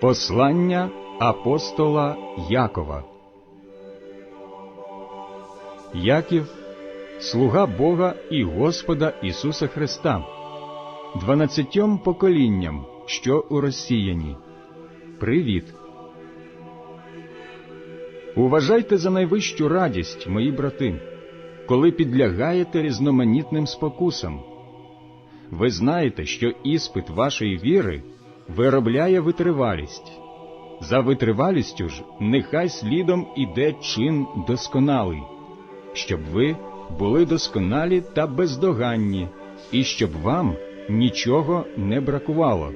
Послання апостола Якова. Яків, слуга Бога і Господа Ісуса Христа, дванадцятьом поколінням, що у розсіяні. Привіт. Уважайте за найвищу радість, мої брати, коли підлягаєте різноманітним спокусам. Ви знаєте, що іспит вашої віри виробляє витривалість. За витривалістю ж нехай слідом іде чин досконалий, щоб ви були досконалі та бездоганні, і щоб вам нічого не бракувало.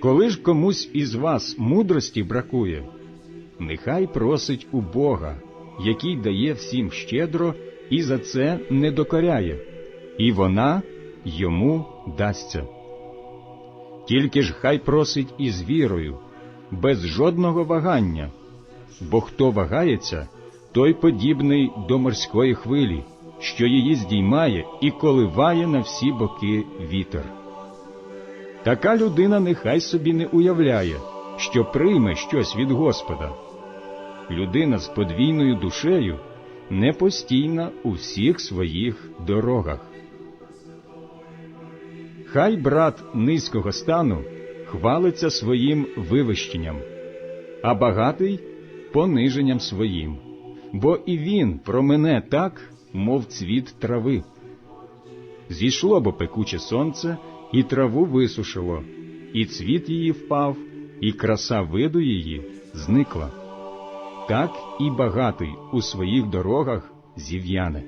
Коли ж комусь із вас мудрості бракує, нехай просить у Бога, який дає всім щедро і за це не докоряє, і вона йому дасться. Тільки ж хай просить із вірою, без жодного вагання, бо хто вагається, той подібний до морської хвилі, що її здіймає і коливає на всі боки вітер. Така людина нехай собі не уявляє, що прийме щось від Господа. Людина з подвійною душею не постійна у всіх своїх дорогах. Хай брат низького стану хвалиться своїм вивищенням, а багатий пониженням своїм, бо і він промене так, мов цвіт трави. Зійшло бо пекуче сонце, і траву висушило, і цвіт її впав, і краса виду її зникла. Так і багатий у своїх дорогах зів'яне.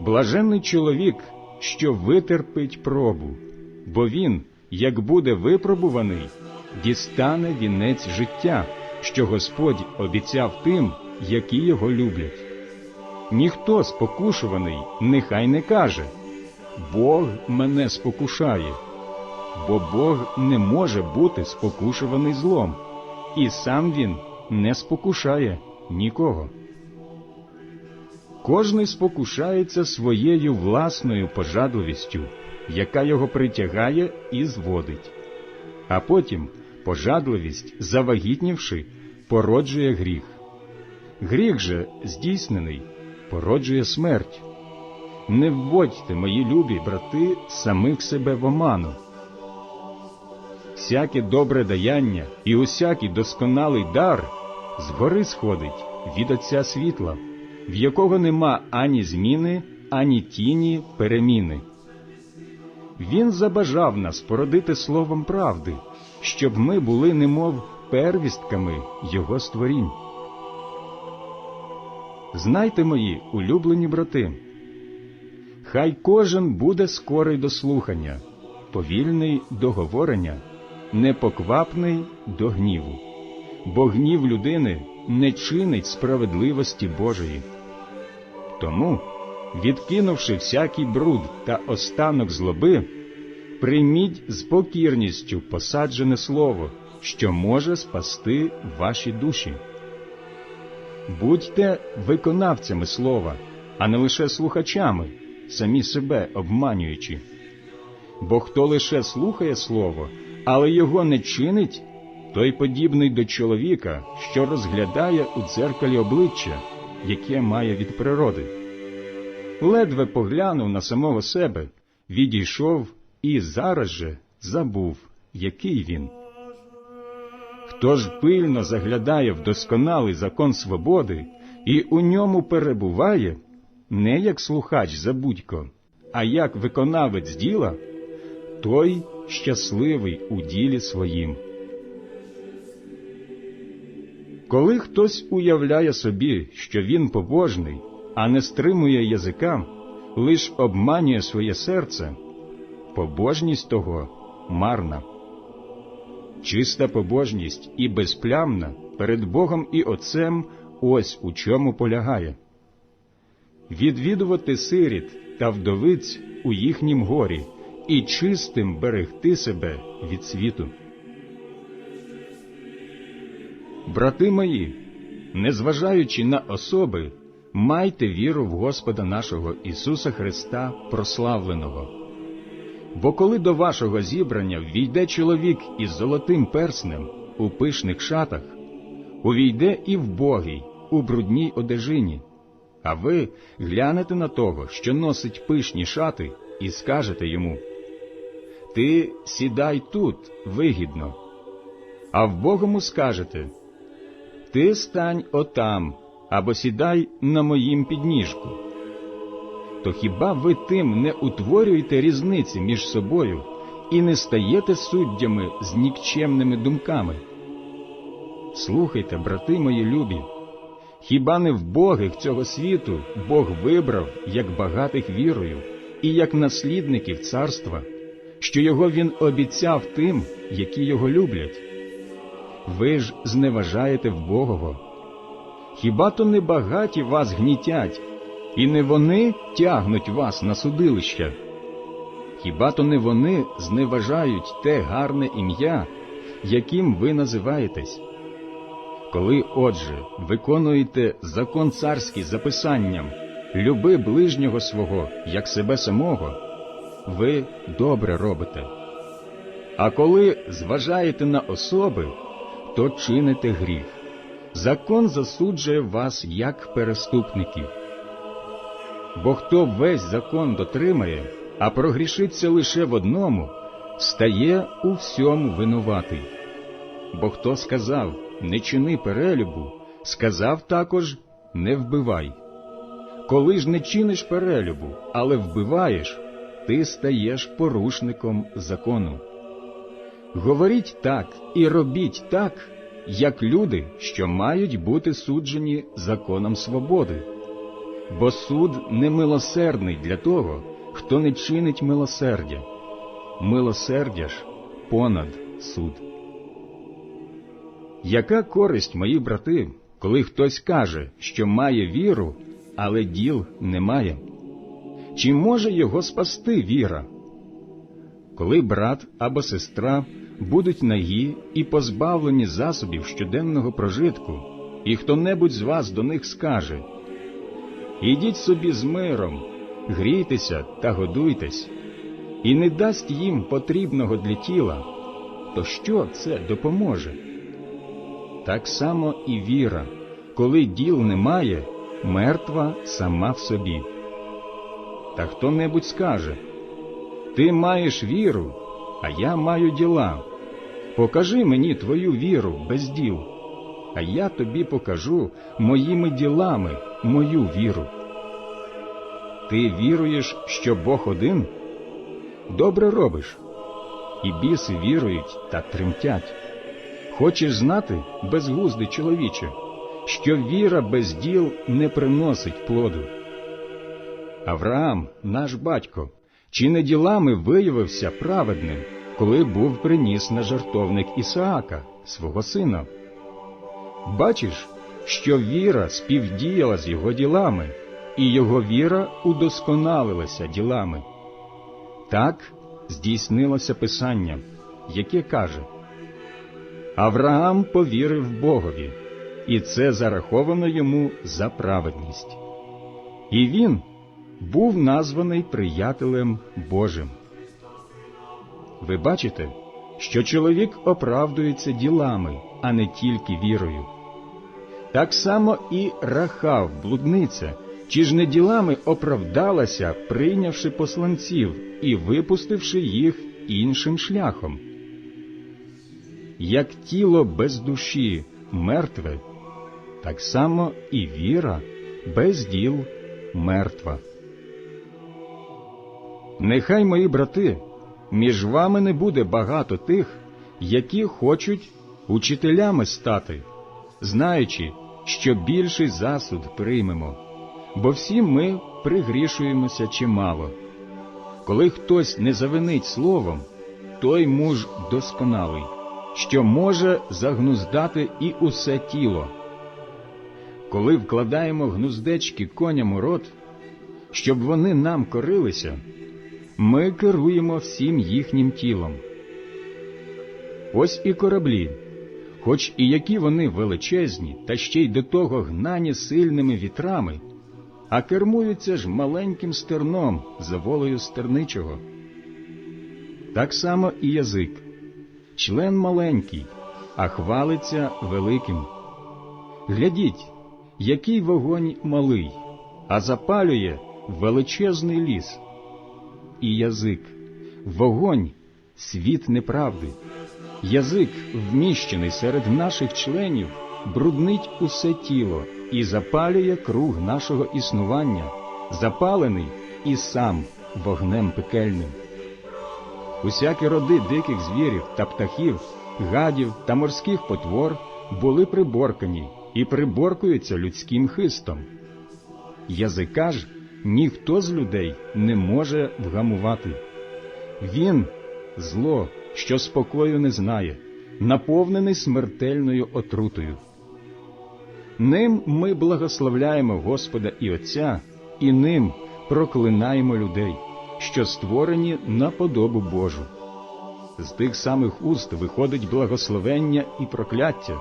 Блаженний чоловік, що витерпить пробу, бо він, як буде випробуваний, дістане вінець життя, що Господь обіцяв тим, які його люблять. Ніхто спокушуваний нехай не каже Бог мене спокушає, бо Бог не може бути спокушуваний злом, і сам він не спокушає нікого. Кожний спокушається своєю власною пожадливістю, яка його притягає і зводить. А потім пожадливість, завагітнівши, породжує гріх. Гріх же, здійснений, породжує смерть. Не вводьте, мої любі брати, самих себе в оману. Всяке добре даяння і усякий досконалий дар згори сходить від Отця світла, в якого нема ані зміни, ані тіні переміни. Він забажав нас породити словом правди, щоб ми були немов первістками Його створінь. Знайте, мої улюблені брати, хай кожен буде скорий до слухання, повільний до говорення, непоквапний до гніву, бо гнів людини не чинить справедливості Божої. Тому, відкинувши всякий бруд та останок злоби, прийміть з покірністю посаджене слово, що може спасти ваші душі. Будьте виконавцями слова, а не лише слухачами, самі себе обманюючи. Бо хто лише слухає слово, але його не чинить, той подібний до чоловіка, що розглядає у дзеркалі обличчя, яке має від природи. Ледве поглянув на самого себе, відійшов і зараз же забув, який він. Хто ж пильно заглядає в досконалий закон свободи і у ньому перебуває, не як слухач забудько, а як виконавець діла, той щасливий у ділі своїм. Коли хтось уявляє собі, що він побожний, а не стримує язика, лиш обманює своє серце, побожність того марна. Чиста побожність і безплямна перед Богом і Отцем ось у чому полягає відвідувати сиріт та вдовиць у їхнім горі і чистим берегти себе від світу. Брати мої, незважаючи на особи, майте віру в Господа нашого Ісуса Христа прославленого. Бо коли до вашого зібрання ввійде чоловік із золотим перснем у пишних шатах, увійде і вбогий у брудній одежині, а ви глянете на того, що носить пишні шати, і скажете йому Ти сідай тут вигідно, а вбогому скажете Ти стань отам або сідай на моїм підніжку. То хіба ви тим не утворюєте різниці між собою і не стаєте суддями з нікчемними думками? Слухайте, брати мої любі, хіба не вбогих цього світу Бог вибрав як багатих вірою і як наслідників царства, що його він обіцяв тим, які його люблять? Ви ж зневажаєте вбогого. Хіба то не багаті вас гнітять, і не вони тягнуть вас на судилище? Хіба то не вони зневажають те гарне ім'я, яким ви називаєтесь? Коли, отже, виконуєте закон царський записанням люби ближнього свого, як себе самого, ви добре робите. А коли зважаєте на особи, то чините гріх. Закон засуджує вас як переступників. Бо хто весь закон дотримає, а прогрішиться лише в одному, стає у всьому винуватий. Бо хто сказав не чини перелюбу, сказав також не вбивай. Коли ж не чиниш перелюбу, але вбиваєш, ти стаєш порушником закону. Говоріть так і робіть так, як люди, що мають бути суджені законом свободи. Бо суд не милосердний для того, хто не чинить милосердя. Милосердя ж понад суд. Яка користь, мої брати, коли хтось каже, що має віру, але діл немає? Чи може його спасти віра? Коли брат або сестра будуть нагі і позбавлені засобів щоденного прожитку, і хто-небудь з вас до них скаже Ідіть собі з миром, грійтеся та годуйтесь, і не дасть їм потрібного для тіла, то що це допоможе? Так само і віра, коли діл немає, мертва сама в собі. Та хто небудь скаже Ти маєш віру, а я маю діла. Покажи мені твою віру без діл, а я тобі покажу моїми ділами мою віру. Ти віруєш, що Бог один? Добре робиш, і біси вірують та тремтять. Хочеш знати, безглуздий чоловіче, що віра без діл не приносить плоду. Авраам, наш батько, чи не ділами виявився праведним, коли був приніс на жартовник Ісаака, свого сина? Бачиш, що віра співдіяла з його ділами, і його віра удосконалилася ділами. Так здійснилося Писання, яке каже Авраам повірив Богові, і це зараховано йому за праведність. І він був названий приятелем Божим. Ви бачите, що чоловік оправдується ділами, а не тільки вірою. Так само і Рахав, блудниця, чи ж не ділами оправдалася, прийнявши посланців і випустивши їх іншим шляхом. Як тіло без душі мертве, так само і віра без діл мертва. Нехай, мої брати, між вами не буде багато тих, які хочуть учителями стати, знаючи, що більший засуд приймемо, бо всі ми пригрішуємося чимало. Коли хтось не завинить словом, той муж досконалий, що може загнуздати і усе тіло. Коли вкладаємо гнуздечки коням у рот, щоб вони нам корилися, ми керуємо всім їхнім тілом. Ось і кораблі, хоч і які вони величезні, та ще й до того гнані сильними вітрами, а кермуються ж маленьким стерном за волею стерничого. Так само і язик. Член маленький, а хвалиться великим. Глядіть, який вогонь малий, а запалює величезний ліс. І язик, вогонь, світ неправди. Язик, вміщений серед наших членів, бруднить усе тіло і запалює круг нашого існування, запалений і сам вогнем пекельним. Усякі роди диких звірів та птахів, гадів та морських потвор були приборкані і приборкуються людським хистом. Язика ж ніхто з людей не може вгамувати. Він зло, що спокою не знає, наповнений смертельною отрутою. Ним ми благословляємо Господа і Отця, і ним проклинаємо людей, що створені на подобу Божу. З тих самих уст виходить благословення і прокляття.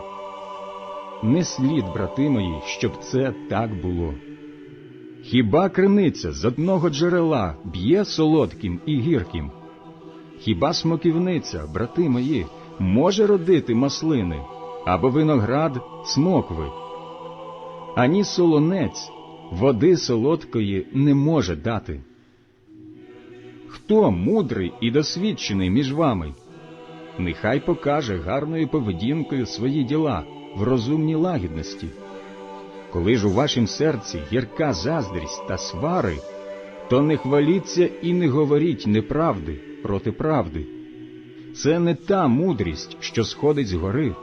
Не слід, брати мої, щоб це так було. Хіба криниця з одного джерела б'є солодким і гірким? Хіба смоківниця, брати мої, може родити маслини або виноград смокви? Ані солонець води солодкої не може дати. Хто мудрий і досвідчений між вами? Нехай покаже гарною поведінкою свої діла в розумній лагідності. Коли ж у вашім серці гірка заздрість та свари, то не хваліться і не говоріть неправди проти правди. Це не та мудрість, що сходить з гори,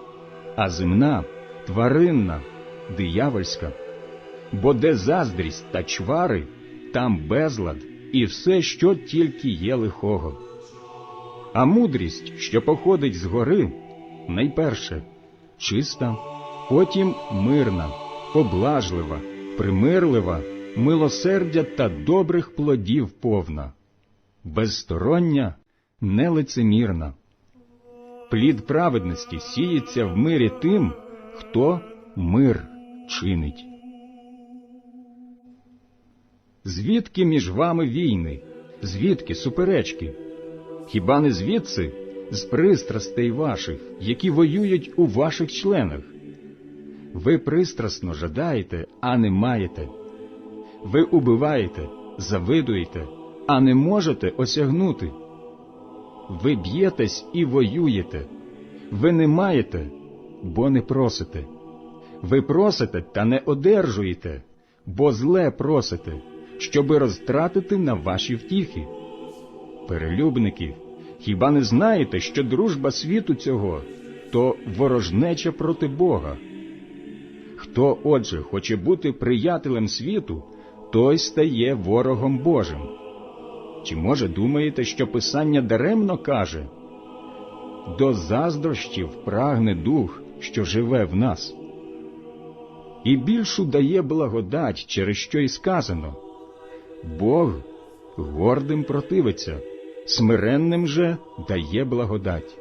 а земна, тваринна, диявольська. Бо де заздрість та чвари, там безлад і все, що тільки є лихого. А мудрість, що походить з гори, найперше чиста, потім мирна, поблажлива, примирлива, милосердя та добрих плодів повна, безстороння, нелицемірна. Плід праведності сіється в мирі тим, хто мир чинить. Звідки між вами війни? Звідки суперечки? Хіба не звідси, з пристрастей ваших, які воюють у ваших членах? Ви пристрасно жадаєте, а не маєте. Ви убиваєте, завидуєте, а не можете осягнути. Ви б'єтесь і воюєте. Ви не маєте, бо не просите. Ви просите та не одержуєте, бо зле просите, щоби розтратити на ваші втіхи. Перелюбники, хіба не знаєте, що дружба світу цього то ворожнеча проти Бога? Хто, отже, хоче бути приятелем світу, той стає ворогом Божим. Чи може думаєте, що Писання даремно каже? До заздрощів прагне дух, що живе в нас. І більшу дає благодать, через що й сказано Бог гордим противиться, смиренним же дає благодать.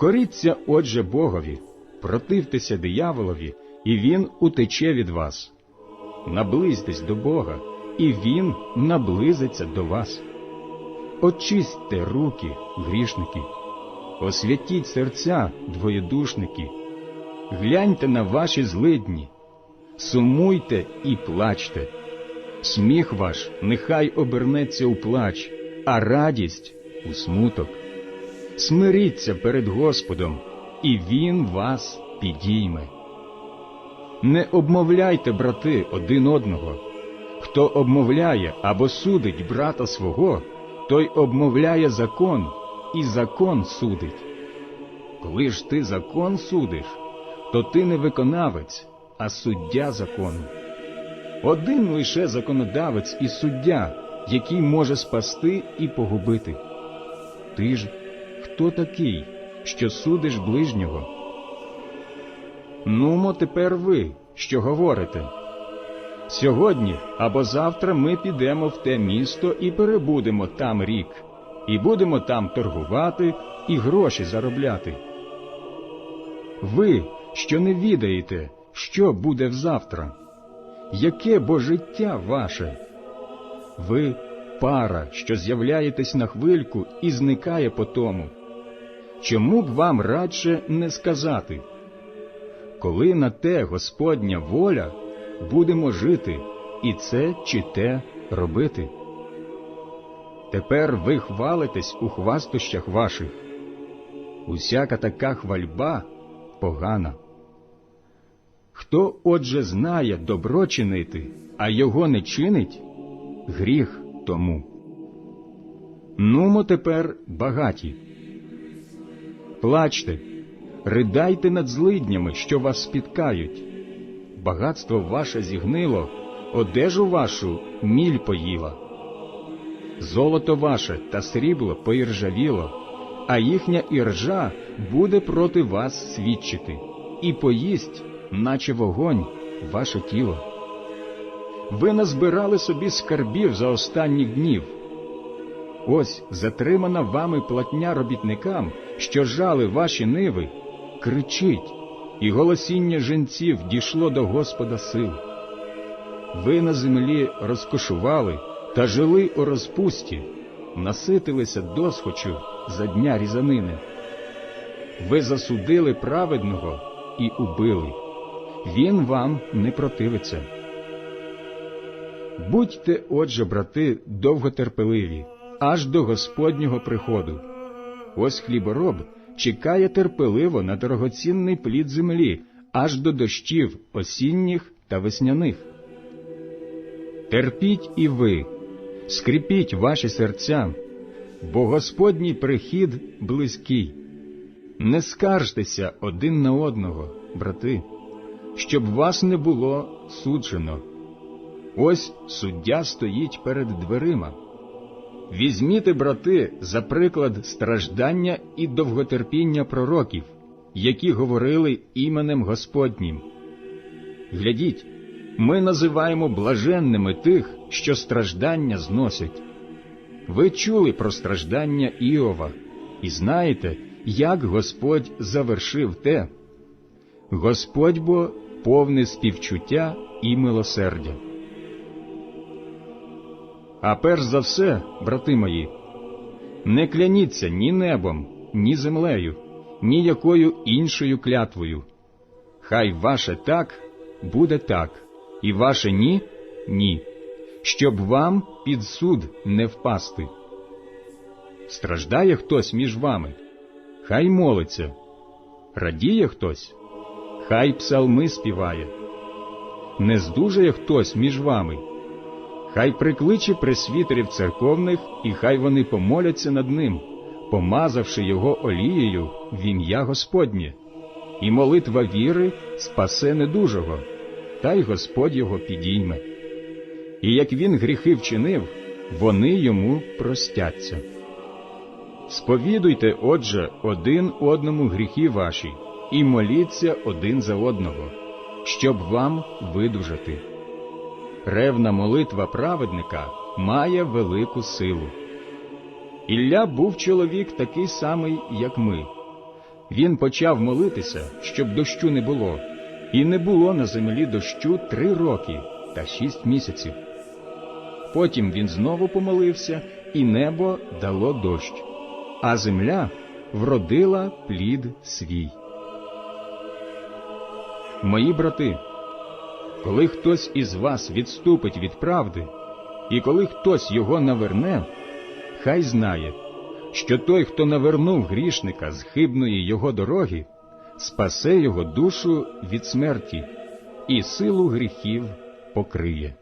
Коріться, отже, Богові, противтеся дияволові, і він утече від вас. Наблизьтесь до Бога, і Він наблизиться до вас. Очистьте руки, грішники, освятіть серця, двоєдушники, гляньте на ваші злидні, сумуйте і плачте. Сміх ваш нехай обернеться у плач, а радість у смуток. Смиріться перед Господом, і Він вас підійме. Не обмовляйте, брати, один одного. Хто обмовляє або судить брата свого, той обмовляє закон, і закон судить. Коли ж ти закон судиш, то ти не виконавець, а суддя закону. Один лише законодавець і суддя, який може спасти і погубити. Ти ж хто такий, що судиш ближнього? Нумо тепер ви, що говорите. Сьогодні або завтра ми підемо в те місто і перебудемо там рік, і будемо там торгувати і гроші заробляти. Ви, що не відаєте, що буде взавтра, яке бо життя ваше? Ви пара, що з'являєтесь на хвильку і зникає по тому. Чому б вам радше не сказати? Коли на те Господня воля, будемо жити і це чи те робити. Тепер ви хвалитесь у хвастощах ваших. Усяка така хвальба погана. Хто, отже, знає добро чинити, а його не чинить, гріх тому. Нумо тепер багаті. Плачте, ридайте над злиднями, що вас спіткають. Багатство ваше зігнило, одежу вашу міль поїла. Золото ваше та срібло поіржавіло, а їхня іржа буде проти вас свідчити, і поїсть, наче вогонь, ваше тіло. Ви назбирали собі скарбів за останніх днів. Ось затримана вами платня робітникам, що жали ваші ниви, кричить, і голосіння жінців дійшло до Господа сил. Ви на землі розкошували та жили у розпусті, наситилися досхочу за дня різанини. Ви засудили праведного і убили. Він вам не противиться. Будьте, отже, брати, довготерпеливі, аж до Господнього приходу. Ось хлібороб чекає терпеливо на дорогоцінний плід землі, аж до дощів осінніх та весняних. Терпіть і ви, скріпіть ваші серця, бо Господній прихід близький. Не скаржтеся один на одного, брати, щоб вас не було суджено. Ось суддя стоїть перед дверима. Візьміте, брати, за приклад страждання і довготерпіння пророків, які говорили іменем Господнім. Глядіть, ми називаємо блаженними тих, що страждання зносять. Ви чули про страждання Іова і знаєте, як Господь завершив те. Господь бо повне співчуття і милосердя. А перш за все, брати мої, не кляніться ні небом, ні землею, ні якою іншою клятвою. Хай ваше так буде так, і ваше ні ні, щоб вам під суд не впасти. Страждає хтось між вами, хай молиться, радіє хтось, хай псалми співає, не здужає хтось між вами. Хай прикличе пресвітерів церковних, і хай вони помоляться над ним, помазавши його олією в ім'я Господнє, і молитва віри спасе недужого, та й Господь його підійме. І як він гріхи вчинив, вони йому простяться. Сповідуйте, отже, один одному гріхи ваші, і моліться один за одного, щоб вам видужати. Ревна молитва праведника має велику силу. Ілля був чоловік такий самий, як ми. Він почав молитися, щоб дощу не було, і не було на землі дощу три роки та шість місяців. Потім він знову помолився, і небо дало дощ, а земля вродила плід свій. Мої брати. Коли хтось із вас відступить від правди, і коли хтось його наверне, хай знає, що той, хто навернув грішника з хибної його дороги, спасе його душу від смерті і силу гріхів покриє.